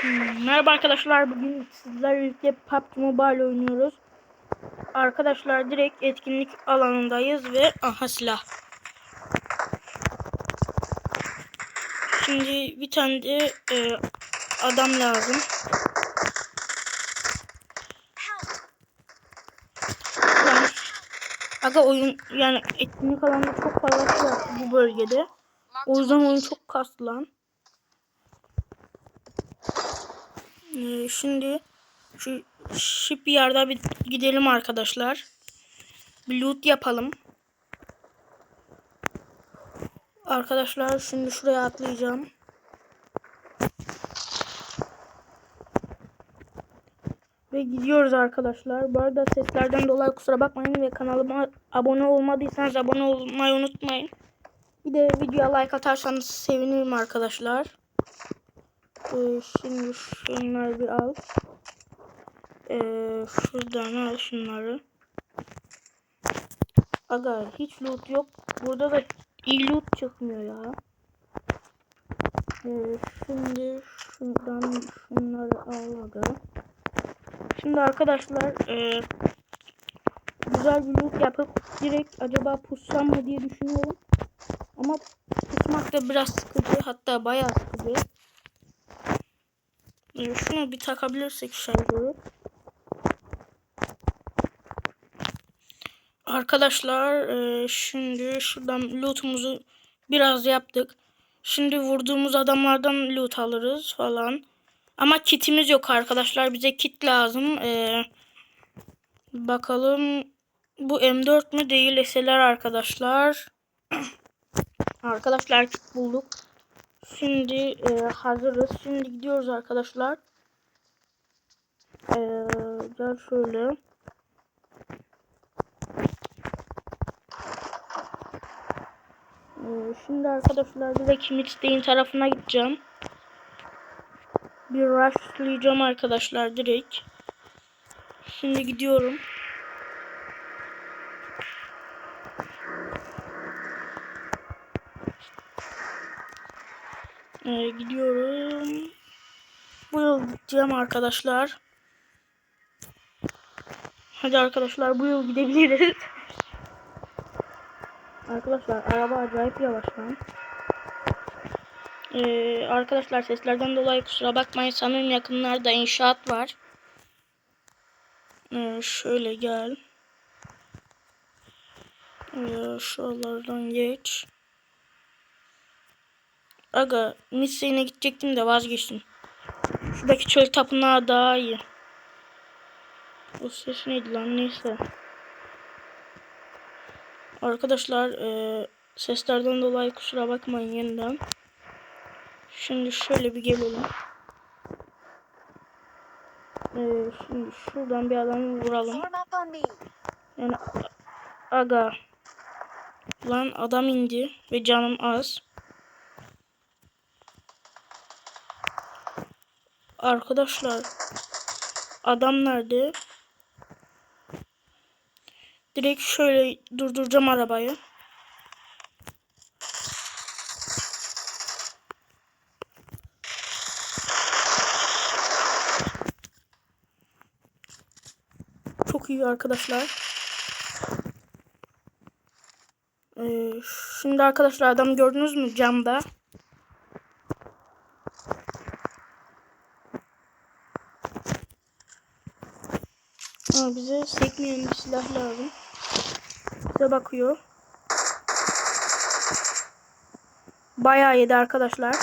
Hmm, Merhaba arkadaşlar bugün sizlerle PUBG Mobile oynuyoruz. Arkadaşlar direkt etkinlik alanındayız ve aha silah. Şimdi bir tane de e, adam lazım. Yani, aga oyun yani etkinlik alanında çok fazla şey var bu bölgede. O yüzden oyun çok kaslı lan. Ee, şimdi şu shipyard'a bir gidelim arkadaşlar. Bir loot yapalım. Arkadaşlar şimdi şuraya atlayacağım. Ve gidiyoruz arkadaşlar. Bu arada seslerden dolayı kusura bakmayın ve kanalıma abone olmadıysanız abone olmayı unutmayın. Bir de videoya like atarsanız sevinirim arkadaşlar. Ee, şimdi şunları bir al. Ee, şuradan al şunları. Aga hiç loot yok. Burada da iyi loot çıkmıyor ya. Ee, şimdi şuradan şunları al aga. Şimdi arkadaşlar e, güzel bir loot yapıp direkt acaba pussam mı diye düşünüyorum. Ama pusmak da biraz sıkıcı hatta bayağı sıkıcı. Şunu bir takabilirsek şarjörü. Arkadaşlar e, şimdi şuradan lootumuzu biraz yaptık. Şimdi vurduğumuz adamlardan loot alırız falan. Ama kitimiz yok arkadaşlar. Bize kit lazım. Ee, bakalım bu M4 mü değil SLR arkadaşlar. arkadaşlar kit bulduk. Şimdi e, hazırız. Şimdi gidiyoruz arkadaşlar. E, gel şöyle. E, şimdi arkadaşlar direkt Midstay'in tarafına gideceğim. Bir rushlayacağım arkadaşlar direkt. Şimdi gidiyorum. Ee, gidiyorum. Bu yıl gideceğim arkadaşlar. Hadi arkadaşlar bu yıl gidebiliriz. arkadaşlar araba acayip yavaş lan. Ee, arkadaşlar seslerden dolayı kusura bakmayın. Sanırım yakınlarda inşaat var. Ee, şöyle gel. Ee, şuralardan geç. Aga Nisse'ine gidecektim de vazgeçtim. Şuradaki çöl tapınağı daha iyi. O ses neydi lan neyse. Arkadaşlar e, seslerden dolayı kusura bakmayın yeniden. Şimdi şöyle bir gelelim. E, şimdi şuradan bir adamı vuralım. Yani aga. Lan adam indi ve canım az. Arkadaşlar adam nerede? Direkt şöyle durduracağım arabayı. Çok iyi arkadaşlar. Ee, şimdi arkadaşlar adam gördünüz mü camda? Bize sekmeyen bir silah lazım. Bize bakıyor. Bayağı yedi arkadaşlar.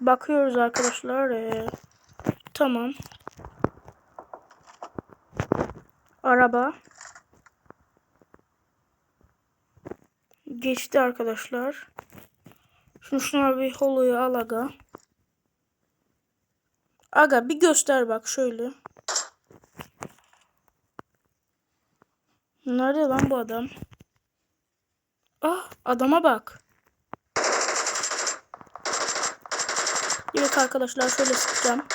Bakıyoruz arkadaşlar. Ee, tamam. Araba. Geçti arkadaşlar. Şimdi şuna bir holoyu al aga. Aga bir göster bak şöyle. Nerede lan bu adam? Ah adama bak. Evet arkadaşlar şöyle sıkacağım.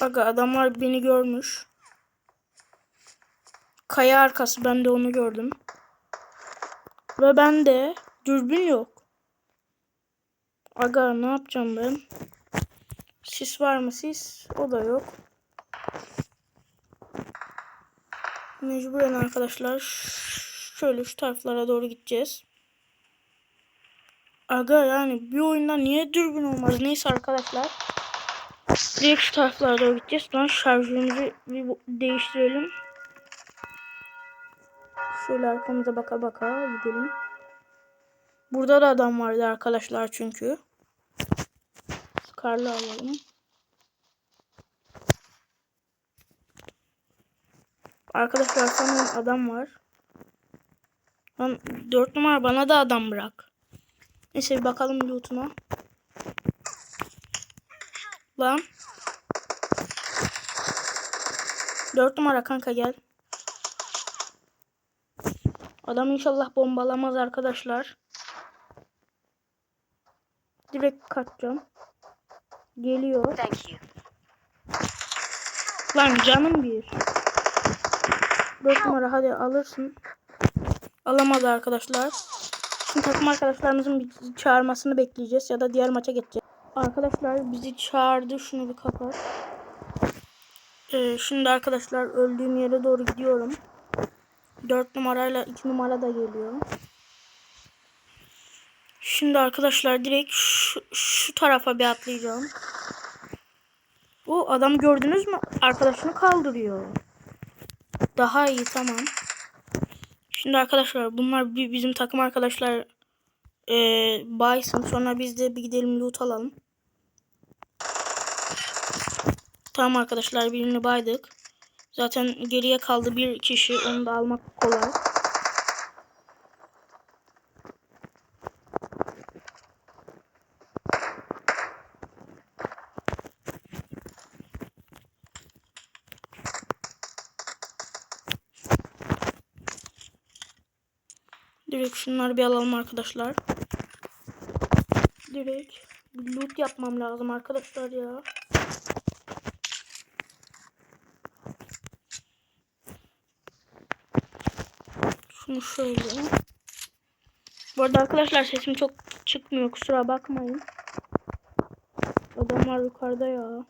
Aga adamlar beni görmüş. Kaya arkası ben de onu gördüm. Ve bende dürbün yok. Aga ne yapacağım ben? Sis var mı sis? O da yok. Mecburen arkadaşlar şöyle şu taraflara doğru gideceğiz. Aga yani bir oyunda niye dürbün olmaz? Neyse arkadaşlar. Direkt şu taraflara doğru gideceğiz. Sonra şarjörümüzü bir değiştirelim. Şöyle arkamıza baka baka gidelim. Burada da adam vardı arkadaşlar çünkü. Scar'lı alalım. Arkadaşlar sanırım adam var. Lan 4 numara bana da adam bırak. Neyse bir bakalım loot'una. Lan. 4 numara kanka gel. Adam inşallah bombalamaz arkadaşlar. Direkt kaçacağım. Geliyor. Thank you. Lan canım bir. 4 numara hadi alırsın. Alamadı arkadaşlar. Şimdi takım arkadaşlarımızın bir çağırmasını bekleyeceğiz ya da diğer maça geçeceğiz. Arkadaşlar bizi çağırdı. Şunu bir kapat. Ee, şimdi arkadaşlar öldüğüm yere doğru gidiyorum. 4 numarayla 2 numara da geliyor. Şimdi arkadaşlar direkt şu, şu tarafa bir atlayacağım. Bu adam gördünüz mü? Arkadaşını kaldırıyor. Daha iyi tamam. Şimdi arkadaşlar bunlar bi- bizim takım arkadaşlar ee, baysın. Sonra biz de bir gidelim loot alalım. Tamam arkadaşlar birini baydık. Zaten geriye kaldı bir kişi. Onu da almak kolay. Direkt şunları bir alalım arkadaşlar. Direkt loot yapmam lazım arkadaşlar ya. Şunu şöyle. Bu arada arkadaşlar sesim çok çıkmıyor kusura bakmayın. Adamlar yukarıda ya.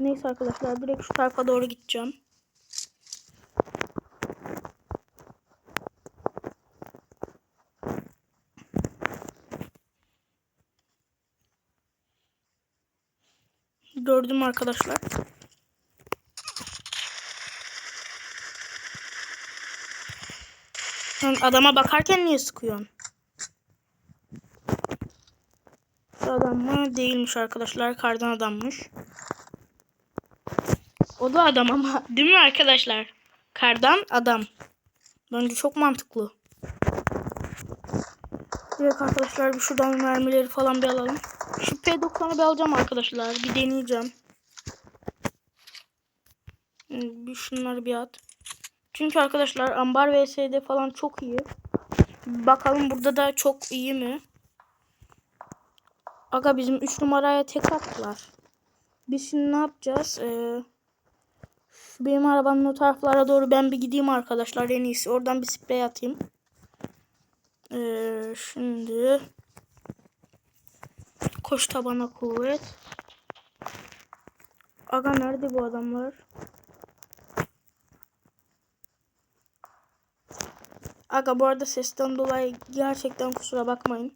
Neyse arkadaşlar direkt şu tarafa doğru gideceğim. Gördüm arkadaşlar. Sen adama bakarken niye sıkıyorsun? Şu adam mı? Değilmiş arkadaşlar. Kardan adammış. O da adam ama değil mi arkadaşlar? Kardan adam. Bence çok mantıklı. Direkt arkadaşlar bir şuradan mermileri falan bir alalım. Şu P90'ı bir alacağım arkadaşlar. Bir deneyeceğim. Bir şunları bir at. Çünkü arkadaşlar ambar vs'de falan çok iyi. Bakalım burada da çok iyi mi? Aga bizim 3 numaraya tek attılar. Biz şimdi ne yapacağız? Ee, benim arabanın o taraflara doğru ben bir gideyim arkadaşlar en iyisi. Oradan bir sprey atayım. Ee, şimdi koş tabana kuvvet. Aga nerede bu adamlar? Aga bu arada sesten dolayı gerçekten kusura bakmayın.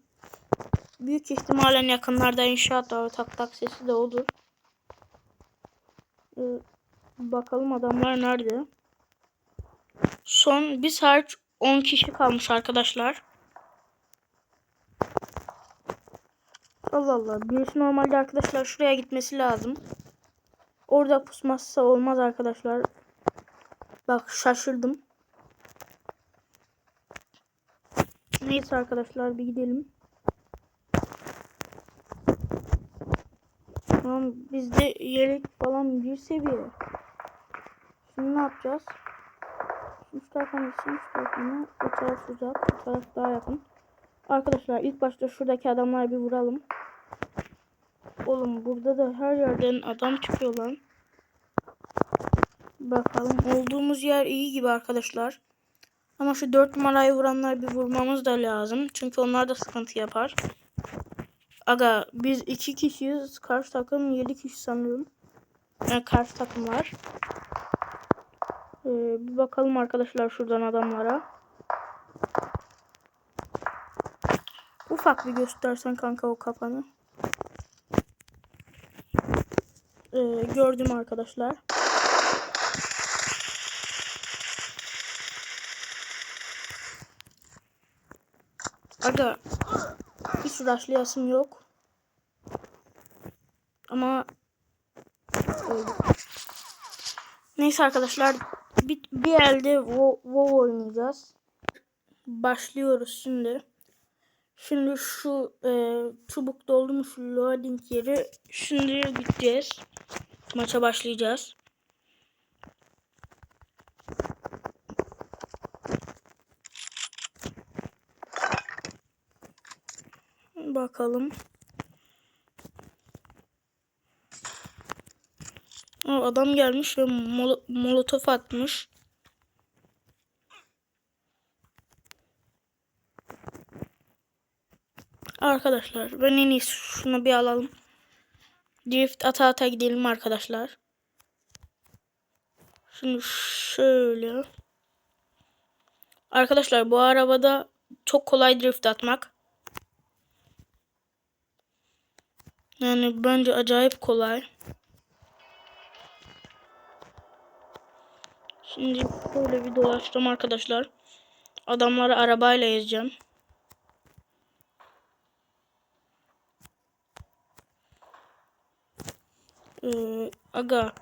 Büyük ihtimalen yakınlarda inşaat var. Tak tak sesi de olur. Ee, bakalım adamlar nerede? Son bir saat 10 kişi kalmış arkadaşlar. Allah Allah. Birisi normalde arkadaşlar şuraya gitmesi lazım. Orada pusmazsa olmaz arkadaşlar. Bak şaşırdım. Neyse arkadaşlar bir gidelim. Tamam bizde yelek falan bir seviye. Şimdi ne yapacağız? Şu tarafa gitsin, şu tarafına. O taraf uzak, bu taraf daha yakın. Arkadaşlar ilk başta şuradaki adamları bir vuralım. Oğlum burada da her yerden adam çıkıyor lan. Bakalım olduğumuz yer iyi gibi arkadaşlar. Ama şu 4 numarayı vuranlar bir vurmamız da lazım. Çünkü onlar da sıkıntı yapar. Aga biz iki kişiyiz. Karşı takım yedi kişi sanıyorum. Yani karşı takım var. Ee, bir bakalım arkadaşlar şuradan adamlara. Ufak bir göstersen kanka o kafanı. Ee, gördüm arkadaşlar. Aga hiç rushlayasım yok. Ama öyle. Neyse arkadaşlar bir, bir elde WoW WoW oynayacağız. Başlıyoruz şimdi. Şimdi şu e, çubuk doldurmuş loading yeri şimdi gideceğiz. Maça başlayacağız. Bakalım. O adam gelmiş ve mol molotof atmış. Arkadaşlar ben en iyisi şunu bir alalım. Drift ata ata gidelim arkadaşlar. Şimdi şöyle. Arkadaşlar bu arabada çok kolay drift atmak. Yani bence acayip kolay. Şimdi böyle bir dolaştım arkadaşlar. Adamları arabayla ezeceğim. Ee, aga.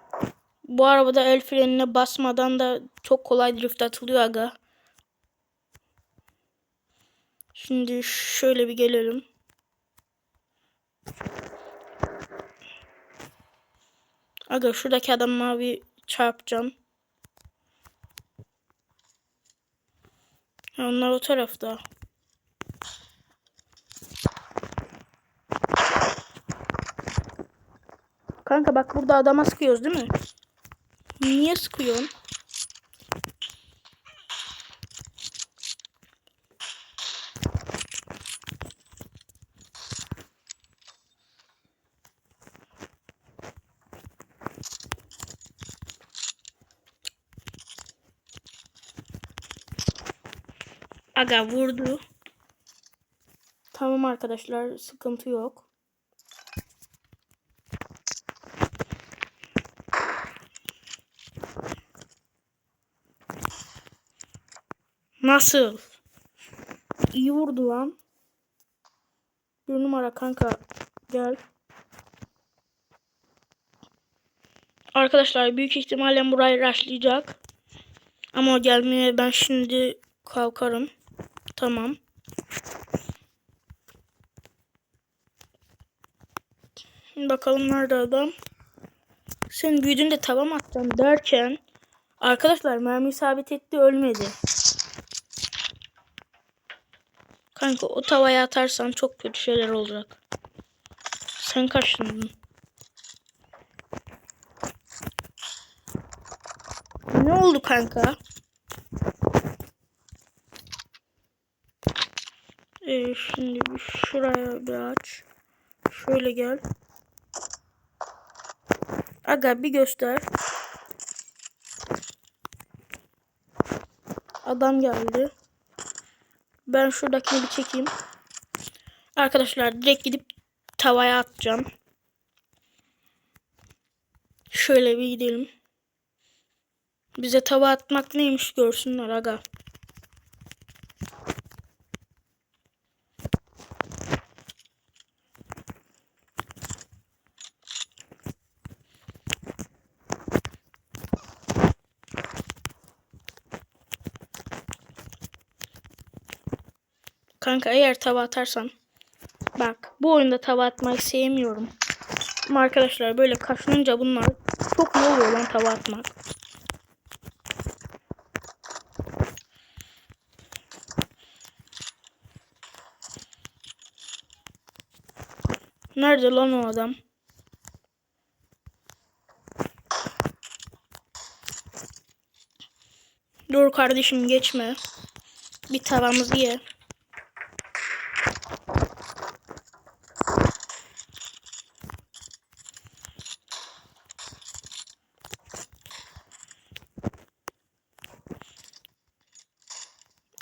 Bu arabada el frenine basmadan da çok kolay drift atılıyor aga. Şimdi şöyle bir gelelim. Aga şuradaki adamla bir çarpacağım. Onlar o tarafta. Kanka bak burada adama sıkıyoruz değil mi? Niye sıkıyorsun? Aga vurdu. Tamam arkadaşlar sıkıntı yok. Nasıl? İyi vurdu lan. Bir numara kanka gel. Arkadaşlar büyük ihtimalle burayı rushlayacak. Ama o gelmeye ben şimdi kalkarım. Tamam. Bakalım nerede adam. Sen büyüdün de tavam atacağım derken arkadaşlar mermi sabit etti ölmedi. Kanka o tavaya atarsan çok kötü şeyler olacak. Sen kaçtın. Ne oldu kanka? Ee, şimdi şuraya bir aç. Şöyle gel. Aga bir göster. Adam geldi. Ben şuradakini bir çekeyim. Arkadaşlar direkt gidip tavaya atacağım. Şöyle bir gidelim. Bize tava atmak neymiş görsünler aga. Kanka eğer tava atarsan bak bu oyunda tava atmayı sevmiyorum. Ama arkadaşlar böyle kaşınınca bunlar çok iyi oluyor lan tava atmak. Nerede lan o adam? Dur kardeşim geçme. Bir tavamızı ye.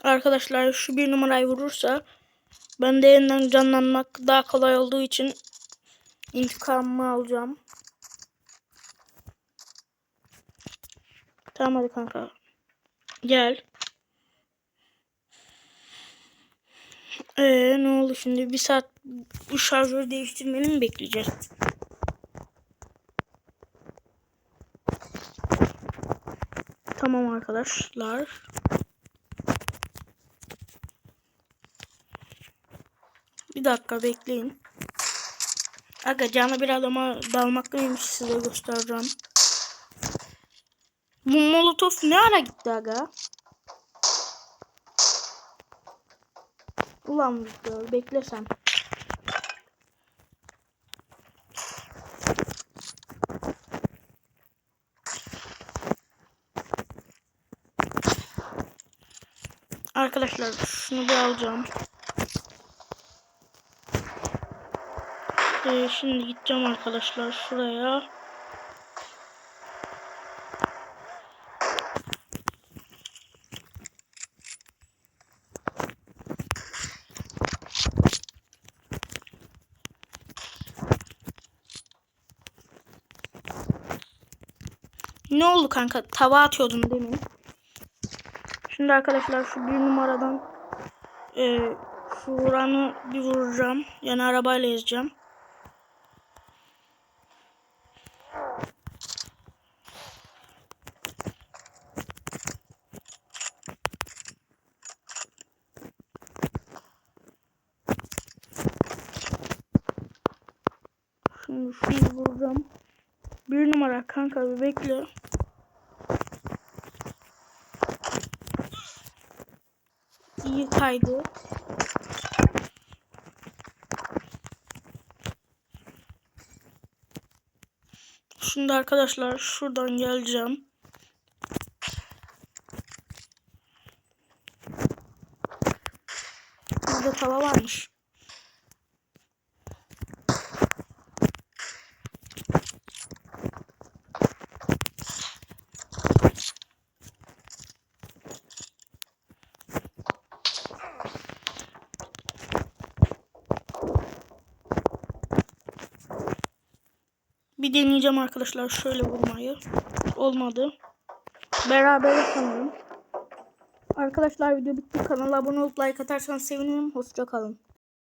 Arkadaşlar şu bir numarayı vurursa ben de yeniden canlanmak daha kolay olduğu için intikamımı alacağım. Tamam hadi kanka. Gel. Ee, ne oldu şimdi? Bir saat bu şarjörü değiştirmeni mi bekleyeceğiz? Tamam arkadaşlar. Bir dakika bekleyin. Aga canı bir adama dalmak neymiş size göstereceğim. Bu molotof ne ara gitti aga? Ulan Victor beklesem. Arkadaşlar şunu bir alacağım. Ee, şimdi gideceğim arkadaşlar şuraya. Ne oldu kanka? Tava atıyordun demin. Şimdi arkadaşlar şu bir numaradan e, şu vuranı bir vuracağım. Yani arabayla ezeceğim. Şimdi vuracağım. Bir numara kanka bir bekle. İyi kaydı. Şimdi arkadaşlar şuradan geleceğim. Burada tava varmış. Bir deneyeceğim arkadaşlar şöyle vurmayı. Olmadı. Beraber sanırım. Arkadaşlar video bitti. Kanala abone olup like atarsanız sevinirim. Hoşça kalın.